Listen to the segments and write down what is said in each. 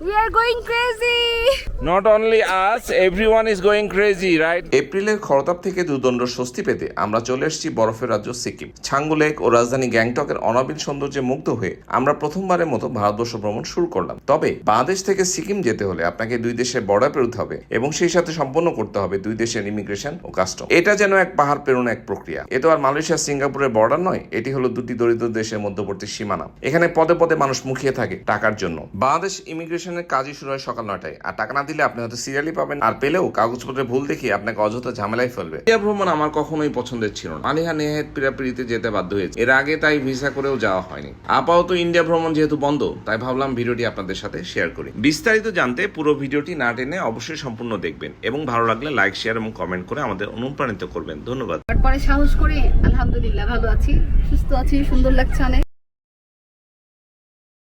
We are going crazy. Not only us, everyone is going crazy, right? এপ্রিলের খরতাপ থেকে দুদণ্ড স্বস্তি পেতে আমরা চলে এসেছি বরফের রাজ্য সিকিম। ছাঙ্গু লেক ও রাজধানী গ্যাংটকের অনাবিল সৌন্দর্যে মুগ্ধ হয়ে আমরা প্রথমবারের মতো ভারতবর্ষ ভ্রমণ শুরু করলাম। তবে বাংলাদেশ থেকে সিকিম যেতে হলে আপনাকে দুই দেশের বর্ডার পেরোতে হবে এবং সেই সাথে সম্পন্ন করতে হবে দুই দেশের ইমিগ্রেশন ও কাস্টম এটা যেন এক পাহাড় পেরোনো এক প্রক্রিয়া। এ তো আর মালয়েশিয়া সিঙ্গাপুরের বর্ডার নয় এটি হলো দুটি দরিদ্র দেশের মধ্যবর্তী সীমানা। এখানে পদে পদে মানুষ মুখিয়ে থাকে টাকার জন্য। বাংলাদেশ ইমিগ্রেশনের কাজই শুরু হয় সকাল নয়টায়। আর টাকা না দিলে আপনি হয়তো সিরিয়ালি পাবেন। আর পেলেও কাগজপত্রে ভুল দেখিয়ে আপনাকে অযথা ঝামেলায় ফেলবে। ইন্ডিয়া ভ্রমণ আমার কখনোই পছন্দের ছিল না। আলিহা নেহাত পিড়াপিড়িতে যেতে বাধ্য হয়েছে। এর আগে তাই ভিসা করেও যাওয়া হয়নি। আপাতত ইন্ডিয়া ভ্রমণ যেহেতু বন্ধ, তাই ভাবলাম ভিডিওটি আপনাদের সাথে শেয়ার করি। বিস্তারিত জানতে পুরো ভিডিওটি না টেনে অবশ্যই সম্পূর্ণ দেখবেন। এবং ভালো লাগলে লাইক শেয়ার এবং কমেন্ট করে আমাদের অনুপ্রাণিত করবেন। ধন্যবাদ। তারপরে সাহস করে আলহামদুলিল্লাহ, ভালো আছি, সুস্থ আছি, সুন্দর লাগছে অনেক।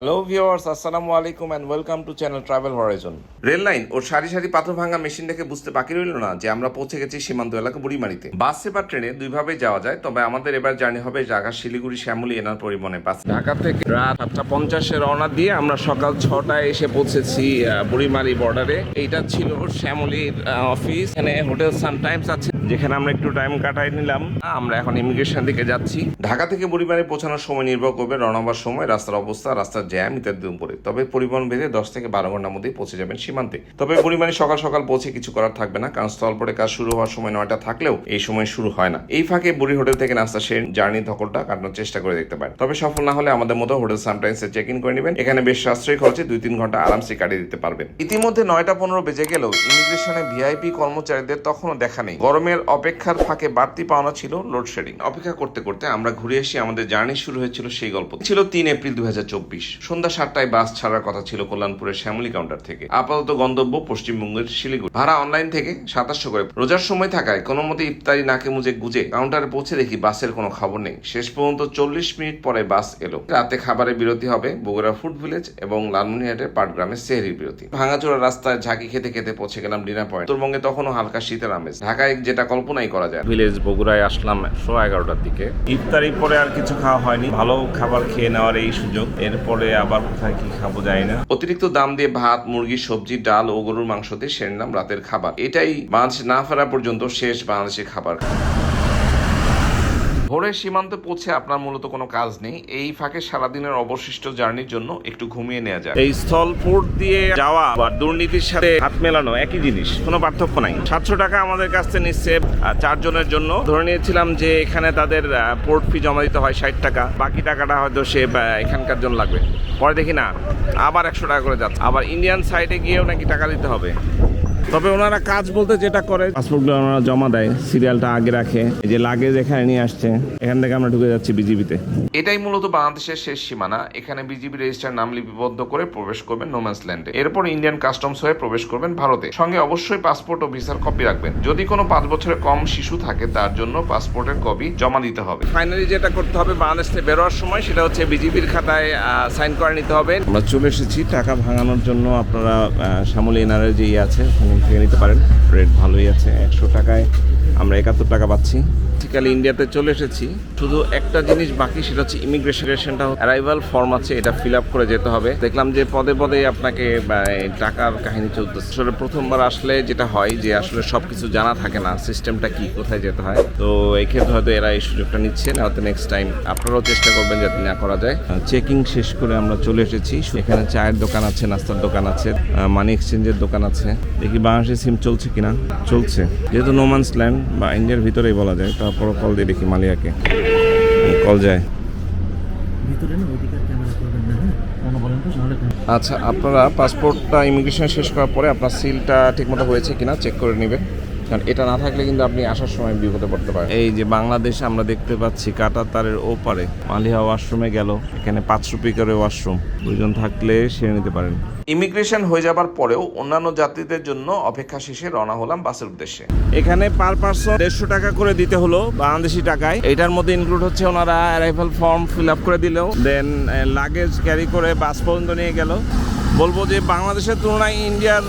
হ্যালো ভিউয়ার্স আসসালামু আলাইকুম and welcome to channel travel horizon rail line ও সারি সারি পাথর ভাঙা মেশিন দেখে বুঝতে বাকি রইল না যে আমরা পৌঁছে গেছি সীমান্ত এলাকা বুড়িমারিতে। বাসে বা ট্রেনে দুইভাবে যাওয়া যায়, তবে আমাদের এবার জার্নি হবে ঢাকা, শিলিগুড়ি, শ্যামলী, এনার পরিবহনে বাস। ঢাকা থেকে রাত সাতটা পঞ্চাশে রওনা দিয়ে আমরা সকাল ছটায় এসে পৌঁছেছি বুড়িমারি বর্ডারে এইটা ছিল শ্যামলীর অফিস এখানে হোটেল সানটাইমস আছে যেখানে আমরা একটু টাইম কাটাই নিলাম। আমরা এখন ইমিগ্রেশন দিকে যাচ্ছি। ঢাকা থেকে বুড়িমারি পৌঁছানোর সময় নির্ভর করবে রওনাবার সময়, রাস্তার অবস্থা, রাস্তার জ্যাম ইত্যাদির উপরে। তবে পরিবহন বেঁধে দশ থেকে বারো ঘণ্টার মধ্যেই পৌঁছে যাবেন সীমান্তে। তবে বুড়িমারি সকাল সকাল পৌঁছে কিছু করার থাকবে না, কারণ স্থলপটে কাজ শুরু হওয়ার সময় নয়টা থাকলেও এই সময় শুরু হয় না। এই ফাঁকে বুড়ি হোটেল থেকে নাস্তা সে জার্নি ধকলটা কাটানোর চেষ্টা করে দেখতে পারেন। তবে সফল না হলে আমাদের মতো হোটেল সামটাইমসে চেক ইন করে নেবেন। এখানে বেশ সাশ্রয়ী খরচে দুই তিন ঘণ্টা আরামসে কাটিয়ে দিতে পারবেন। ইতিমধ্যে নয়টা পনেরো বেজে গেলেও ইমিগ্রেশনে ভিআইপি কর্মচারীদের তখনও দেখা নেই। গরমের অপেক্ষার ফাঁকে বাড়তি পাওনা ছিল লোডশেডিং অপেক্ষা করতে করতে আমরা ঘুরে এসে আমাদের জার্নি শুরু হয়েছিল সেই গল্প। ছিল তিন এপ্রিল দুই সন্ধ্যা সাতটায় বাস ছাড়ার কথা ছিল কল্যাণপুরের শ্যামলী কাউন্টার থেকে। আপাতত গন্তব্য পশ্চিমবঙ্গের শিলিগুড়ি। ভাড়া অনলাইন থেকে সাতাশশো করে। রোজার সময় থাকায় কোনো মতে ইফতারি নাকে মুজে গুজে কাউন্টারে পৌঁছে দেখি বাসের কোনো খবর নেই। শেষ পর্যন্ত চল্লিশ মিনিট পরে বাস এলো। রাতে খাবারের বিরতি হবে বগুড়া ফুড ভিলেজ এবং লালমনিহাটের পাটগ্রামের সেহরির বিরতি। ভাঙাচোরা রাস্তায় ঝাঁকি খেতে খেতে পৌঁছে গেলাম ডিনার পয়েন্ট। উত্তরবঙ্গে তখনও হালকা শীতের আমেজ। ঢাকায় যেটা কল্পনাই করা যায় ভিলেজ বগুড়ায় আসলাম সোয়া এগারোটার দিকে। ইফতারির পরে আর কিছু খাওয়া হয়নি। ভালো খাবার খেয়ে নেওয়ার এই সুযোগ। এরপরে আবার কোথায় কি খাব যায় না। অতিরিক্ত দাম দিয়ে ভাত মুরগি সবজি ডাল ও গরুর মাংস দিয়ে সেরে নিলাম রাতের খাবার। এটাই বাঁচ না ফেরা পর্যন্ত শেষ বাংলাদেশের খাবার। ভোরের সীমান্তে পৌঁছে আপনার মূলত কোনো কাজ নেই। এই ফাঁকে সারাদিনের অবশিষ্ট জার্নির জন্য একটু ঘুমিয়ে নেওয়া যায় এই স্থল স্থলপোর্ট দিয়ে যাওয়া বা দুর্নীতির সাথে হাত মেলানো একই জিনিস, কোনো পার্থক্য নাই। সাতশো টাকা আমাদের কাছ থেকে নিচ্ছে চারজনের জন্য। ধরে নিয়েছিলাম যে এখানে তাদের পোর্ট ফি জমা দিতে হয় ষাট টাকা। বাকি টাকাটা হয়তো সে এখানকার জন্য লাগবে। পরে দেখি না, আবার একশো টাকা করে যাচ্ছে। আবার ইন্ডিয়ান সাইডে গিয়েও নাকি টাকা দিতে হবে। তবে ওনারা কাজ বলতে যেটা করে পাসপোর্টগুলো ওনারা জমা দেয় সিরিয়ালটা আগে রাখে এই যে লাগেজ এখানে নিয়ে আসছে এখান থেকে আমরা ঢুকে যাচ্ছি বিজিবিতে এটাই মূলত বাংলাদেশের শেষ সীমানা। এখানে বিজিবি রেজিস্টার নাম লিপিবদ্ধ করে প্রবেশ করবেন নোম্যান্স ল্যান্ডে এরপর ইন্ডিয়ান কাস্টমস হয়ে প্রবেশ করবেন ভারতে। সঙ্গে অবশ্যই পাসপোর্ট ও ভিসার কপি রাখবেন। যদি কোনো পাঁচ বছরের কম শিশু থাকে তার জন্য পাসপোর্টের কপি জমা দিতে হবে। ফাইনালি যেটা করতে হবে বাংলাদেশ থেকে বেরোয়ার সময় সেটা হচ্ছে বিজিবির খাতায় সাইন করে নিতে হবে। আমরা চলে এসেছি টাকা ভাঙানোর জন্য আপনারা শ্যামলী এনআরের যে ইয়ে আছে ওখানে থেকে নিতে পারেন। রেট ভালোই আছে একশো টাকায়। আমরা একাত্তর টাকা পাচ্ছি। বেসিক্যালি ইন্ডিয়াতে চলে এসেছি। শুধু একটা জিনিস বাকি, সেটা হচ্ছে ইমিগ্রেশনটা অ্যারাইভাল ফর্ম আছে, এটা ফিল আপ করে যেতে হবে। দেখলাম যে পদে পদে আপনাকে টাকার কাহিনী চলতেছে। আসলে প্রথমবার আসলে যেটা হয় যে আসলে সব কিছু জানা থাকে না সিস্টেমটা কি, কোথায় যেতে হয়। তো এই ক্ষেত্রে হয়তো এরা এই সুযোগটা নিচ্ছে, না হয়তো নেক্সট টাইম আপনারাও চেষ্টা করবেন যাতে না করা যায়। চেকিং শেষ করে আমরা চলে এসেছি। এখানে চায়ের দোকান আছে, নাস্তার দোকান আছে মানি এক্সচেঞ্জের দোকান আছে। দেখি বাংলাদেশের সিম চলছে কিনা? চলছে। যেহেতু নোমান্স ল্যান্ড বা ইন্ডিয়ার ভিতরেই বলা যায় তারপর কল দিয়ে দেখি মালিয়াকে। কল যায়। হ্যাঁ? আচ্ছা আপনারা পাসপোর্টটা ইমিগ্রেশন শেষ করার পরে আপনার সিলটা ঠিকমতো হয়েছে কিনা চেক করে নেবেন। কারণ এটা না থাকলে কিন্তু আপনি আসার সময় বিপদে পড়তে পারেন। এই যে বাংলাদেশে আমরা দেখতে পাচ্ছি কাটা তারের ওপারে মালিহা ওয়াশরুমে গেল। এখানে পাঁচশো পিকারের ওয়াশরুম। দুজন থাকলে সেরে নিতে পারেন। ইমিগ্রেশন হয়ে যাবার পরেও অন্যান্য যাত্রীদের জন্য অপেক্ষা শেষে রওনা হলাম বাসের উদ্দেশ্যে। এখানে পার পার্সন দেড়শো টাকা করে দিতে হলো বাংলাদেশি টাকায়। এটার মধ্যে ইনক্লুড হচ্ছে ওনারা অ্যারাইভাল ফর্ম ফিল আপ করে দিলেও। দেন লাগেজ ক্যারি করে বাস পর্যন্ত নিয়ে গেল। বলব যে বাংলাদেশের তুলনায় ইন্ডিয়ার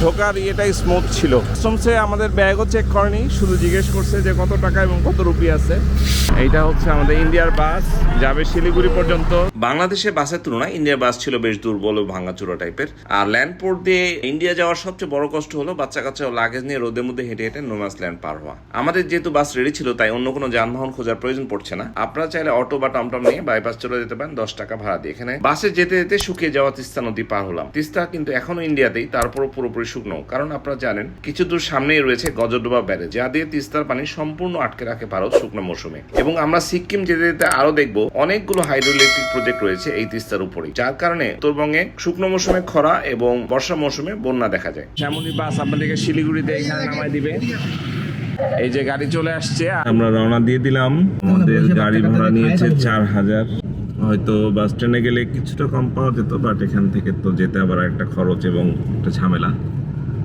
ঢোকার ইয়েটাই স্মুথ ছিল। কাস্টমসে আমাদের ব্যাগও চেক করেনি, শুধু জিজ্ঞেস করছে যে কত টাকা এবং কত রুপি আছে। এইটা হচ্ছে আমাদের ইন্ডিয়ার বাস, যাবে শিলিগুড়ি পর্যন্ত। বাংলাদেশের বাসের তুলনায় ইন্ডিয়ার বাস ছিল বেশ দুর্বল ও ভাঙাচুরা টাইপের। আর ল্যান্ডপোর্ট দিয়ে ইন্ডিয়া যাওয়ার সবচেয়ে বড় কষ্ট হলো বাচ্চা কাচ্চা লাগেজ নিয়ে রোদের মধ্যে হেঁটে হেঁটে নোমাস ল্যান্ড পার হওয়া। আমাদের যেহেতু বাস রেডি ছিল, তাই অন্য কোনো যানবাহন খোঁজার প্রয়োজন পড়ছে না। আপনারা চাইলে অটো বা টমটম নিয়ে বাইপাস চলে যেতে পারেন, দশ টাকা ভাড়া দিয়ে। এখানে বাসে যেতে যেতে শুকিয়ে যাওয়া তিস্তা নদী পার হলাম। তিস্তা কিন্তু এখনও ইন্ডিয়াতেই তারপরও পুরোপুরি শুকনো। কারণ আপনারা জানেন কিছু দূর সামনেই রয়েছে গজডোবা ব্যারেজ। যা দিয়ে তিস্তার পানি সম্পূর্ণ আটকে রাখে ভারত শুকনো মৌসুমে এবং আমরা সিকিম যেতে যেতে আরও দেখব অনেকগুলো হাইড্রো ইলেকট্রিক প্রজেক্ট রয়েছে এই তিস্তার উপরেই। যার কারণে উত্তরবঙ্গে শুকনো মৌসুমে খরা এবং বর্ষা মৌসুমে বন্যা দেখা যায়। শ্যামলী বাস আপনাদেরকে শিলিগুড়িতে এখানে নামাই দিবে। এই যে গাড়ি চলে আসছে আমরা রওনা দিয়ে দিলাম। আমাদের গাড়ি ভাড়া নিয়েছে চার হাজার। হয়তো বাস স্ট্যান্ডে গেলে কিছুটা কম পাওয়া যেত বাট এখান থেকে তো যেতে আবার একটা খরচ এবং একটা ঝামেলা।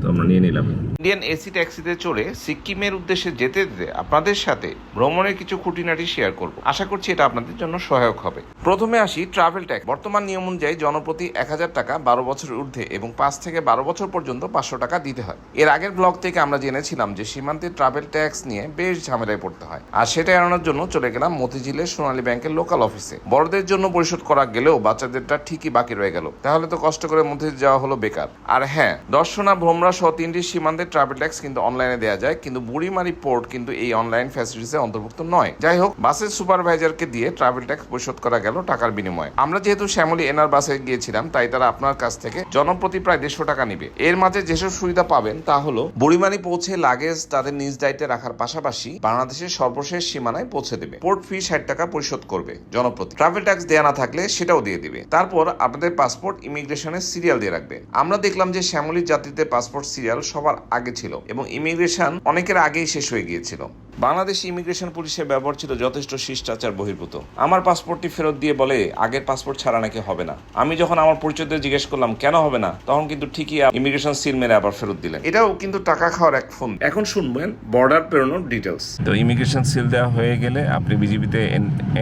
তো আমরা নিয়ে নিলাম। ইন্ডিয়ান এসি ট্যাক্সিতে চড়ে সিকিমের উদ্দেশ্যে যেতে যেতে আপনাদের সাথে ভ্রমণের কিছু খুঁটিনাটি শেয়ার করব। আশা করছি এটা আপনাদের জন্য সহায়ক হবে। প্রথমে আসি ট্রাভেল ট্যাক্স। বর্তমান নিয়ম অনুযায়ী জনপ্রতি এক হাজার টাকা বারো বছরের ঊর্ধ্বে এবং পাঁচ থেকে বারো বছর পর্যন্ত পাঁচশো টাকা দিতে হয়। এর আগের ব্লগ থেকে আমরা জেনেছিলাম যে সীমান্তে ট্রাভেল ট্যাক্স নিয়ে বেশ ঝামেলায় পড়তে হয়। আর সেটা এড়ানোর জন্য চলে গেলাম মতিঝিলের সোনালী ব্যাংকের লোকাল অফিসে। বড়দের জন্য পরিশোধ করা গেলেও বাচ্চাদেরটা ঠিকই বাকি রয়ে গেল। তাহলে তো কষ্ট করে মতিঝিল যাওয়া হলো বেকার। আর হ্যাঁ দর্শনা ভ্রমরা সহ তিনটি সীমান্তে ট্রাভেল ট্যাক্স কিন্তু অনলাইনে দেওয়া যায়, কিন্তু বুড়িমারি পোর্ট কিন্তু এই অনলাইন ফ্যাসিলিটিসে অন্তর্ভুক্ত নয়। যাই হোক বাসের সুপারভাইজারকে দিয়ে ট্রাভেল ট্যাক্স পরিশোধ করা গেল টাকার বিনিময়ে। আমরা যেহেতু শ্যামলী এনআর বাসে গিয়েছিলাম, তাই তারা আপনার কাছ থেকে জনপ্রতি প্রায় দেড়শো টাকা নিবে। এর মাঝে যেসব সুবিধা পাবেন তা হলো, বুড়িমারি পৌঁছে লাগেজ তাদের নিজ দায়িত্বে রাখার পাশাপাশি বাংলাদেশের সর্বশেষ সীমানায় পৌঁছে দেবে। পোর্ট ফি ষাট টাকা পরিশোধ করবে জনপ্রতি। ট্রাভেল ট্যাক্স দেওয়া না থাকলে সেটাও দিয়ে দিবে। তারপর আপনাদের পাসপোর্ট ইমিগ্রেশনের সিরিয়াল দিয়ে রাখবে। আমরা দেখলাম যে শ্যামলী যাত্রীদের পাসপোর্ট সিরিয়াল সবার আগে ছিল এবং ইমিগ্রেশন অনেকের আগেই শেষ হয়ে গিয়েছিল। বাংলাদেশ ইমিগ্রেশন পুলিশের ব্যবহার ছিল যথেষ্ট শিষ্টাচার বহির্ভূত। আমার পাসপোর্টটি ফেরত দিয়ে বলে আগের পাসপোর্ট ছাড়া নাকি হবে না। আমি যখন আমার পরিচয়দের জিজ্ঞেস করলাম কেন হবে না? তখন কিন্তু ঠিকই ইমিগ্রেশন সিল মেরে আবার ফেরত দিলেন। এটাও কিন্তু টাকা খাওয়ার এক ফোন। এখন শুনবেন বর্ডার পেরোনোর ডিটেলস তো ইমিগ্রেশন সিল দেওয়া হয়ে গেলে আপনি বিজিবিতে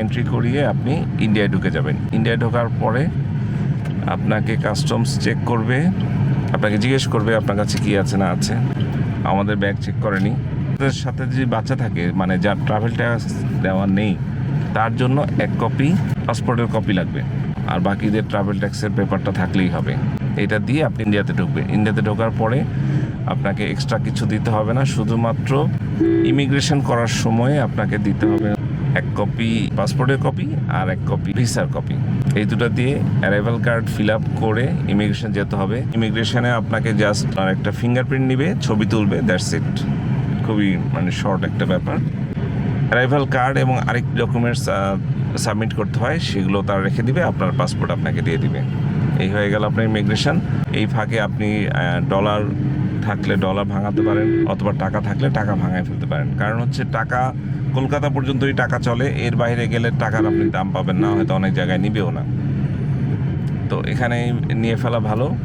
এন্ট্রি করিয়ে আপনি ইন্ডিয়ায় ঢুকে যাবেন। ইন্ডিয়ায় ঢোকার পরে আপনাকে কাস্টমস চেক করবে। আপনাকে জিজ্ঞেস করবে আপনার কাছে কি আছে না আছে। আমাদের ব্যাগ চেক করেনি। ওদের সাথে যদি বাচ্চা থাকে মানে যার ট্রাভেল ট্যাক্স দেওয়া নেই, তার জন্য এক কপি পাসপোর্টের কপি লাগবে। আর বাকিদের ট্রাভেল ট্যাক্সের পেপারটা থাকলেই হবে। এটা দিয়ে আপনি ইন্ডিয়াতে ঢুকবেন। ইন্ডিয়াতে ঢোকার পরে আপনাকে এক্সট্রা কিছু দিতে হবে না। শুধুমাত্র ইমিগ্রেশন করার সময় আপনাকে দিতে হবে এক কপি পাসপোর্টের কপি আর এক কপি ভিসার কপি এই দুটো দিয়ে অ্যারাইভাল কার্ড ফিল আপ করে ইমিগ্রেশন যেতে হবে। ইমিগ্রেশনে আপনাকে জাস্ট আর একটা ফিঙ্গারপ্রিন্ট নিবে, ছবি তুলবে দ্যাটস ইট খুবই মানে শর্ট একটা ব্যাপার। অ্যারাইভাল কার্ড এবং আরেক ডকুমেন্টস সাবমিট করতে হয়, সেগুলো তারা রেখে দিবে, আপনার পাসপোর্ট আপনাকে দিয়ে দিবে। এই হয়ে গেল আপনার ইমিগ্রেশন এই ফাঁকে আপনি ডলার থাকলে ডলার ভাঙাতে পারেন অথবা টাকা থাকলে টাকা ভাঙায় ফেলতে পারেন। কারণ হচ্ছে টাকা, কলকাতা পর্যন্তই টাকা চলে, এর বাইরে গেলে টাকার আপনি দাম পাবেন না, হয়তো অনেক জায়গায় নিবেও না। তো এখানে নিয়ে ফেলা ভালো।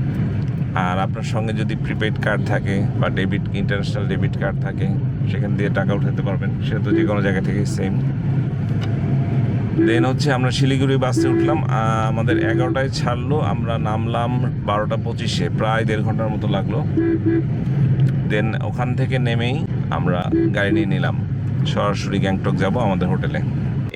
আর আপনার সঙ্গে যদি প্রিপেড কার্ড থাকে বা ডেবিট ইন্টারন্যাশনাল ডেবিট কার্ড থাকে, সেখান দিয়ে টাকা উঠাতে পারবেন। সেটা তো যে কোনো জায়গা থেকে সেম দেন হচ্ছে আমরা শিলিগুড়ি বাসে উঠলাম আমাদের এগারোটায় ছাড়লো, আমরা নামলাম বারোটা পঁচিশে, প্রায় দেড় ঘণ্টার মতো লাগল। দেন ওখান থেকে নেমেই আমরা গাড়ি নিয়ে নিলাম, সরাসরি গ্যাংটক যাব আমাদের হোটেলে।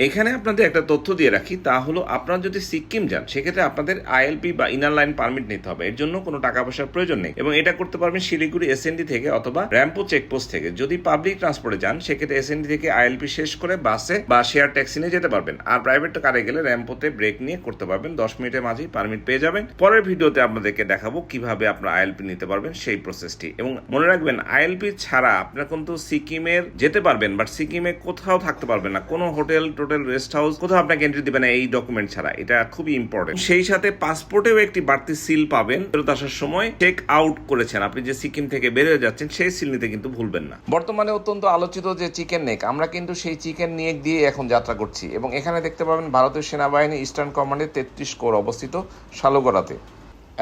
এখানে আপনাদের একটা তথ্য দিয়ে রাখি, তা হলো আপনারা যদি সিকিম যান, সেক্ষেত্রে আপনাদের আইএলপি বা ইনার লাইন পারমিট নিতে হবে। এর জন্য কোনো টাকা পয়সার প্রয়োজন নেই এবং এটা করতে পারবেন শিলিগুড়ি এসএনডি থেকে অথবা র্যাম্পো চেকপোস্ট থেকে। যদি পাবলিক ট্রান্সপোর্টে যান, সেক্ষেত্রে এসএনডি থেকে আইএলপি শেষ করে বাসে বা শেয়ার ট্যাক্সি নিয়ে যেতে পারবেন। আর প্রাইভেট কারে গেলে র্যাম্পোতে ব্রেক নিয়ে করতে পারবেন। দশ মিনিটের মাঝেই পারমিট পেয়ে যাবেন। পরের ভিডিওতে আপনাদেরকে দেখাবো কীভাবে আপনার আইএলপি নিতে পারবেন সেই প্রসেসটি এবং মনে রাখবেন, আইএলপি ছাড়া আপনারা কিন্তু সিকিমের যেতে পারবেন বাট সিকিমে কোথাও থাকতে পারবেন না। কোনো হোটেল টোটেল রেস্ট হাউস, কোথাও আপনাকে এন্ট্রি দিবে না এই ডকুমেন্ট ছাড়া। এটা খুবই ইম্পর্টেন্ট সেই সাথে পাসপোর্টেও একটি বাড়তি সিল পাবেন। ফেরত আসার সময় চেক আউট করেছেন। আপনি যে সিকিম থেকে বের হয়ে যাচ্ছেন, সেই সিল নিতে কিন্তু ভুলবেন না। বর্তমানে অত্যন্ত আলোচিত যে চিকেন নেক আমরা কিন্তু সেই চিকেন নেক দিয়ে এখন যাত্রা করছি। এবং এখানে দেখতে পাবেন ভারতীয় সেনাবাহিনী ইস্টার্ন কমান্ডের তেত্রিশ কোর অবস্থিত শালগড়াতে।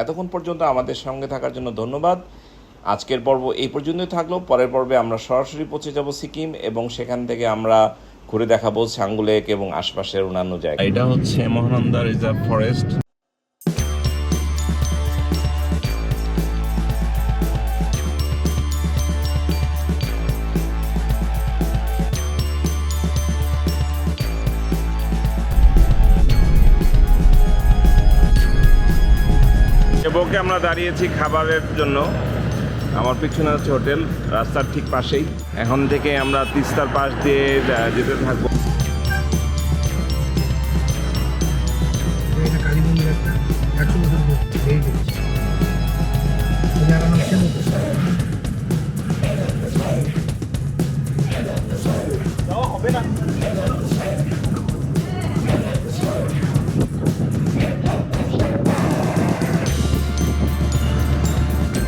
এতক্ষণ পর্যন্ত আমাদের সঙ্গে থাকার জন্য ধন্যবাদ। আজকের পর্ব এই পর্যন্তই থাকল। পরের পর্বে আমরা সরাসরি পৌঁছে যাব সিকিম এবং সেখান থেকে আমরা ঘুরে দেখাবো সাংগুলেক এবং আশপাশের অন্যান্য জায়গা। এটা হচ্ছে মহানন্দা রিজার্ভ ফরেস্ট। আমরা দাঁড়িয়েছি খাবারের জন্য। আমার পিছনে হচ্ছে হোটেল, রাস্তার ঠিক পাশেই। এখন থেকে আমরা তিস্তার পাশ দিয়ে যেতে থাকব। একটা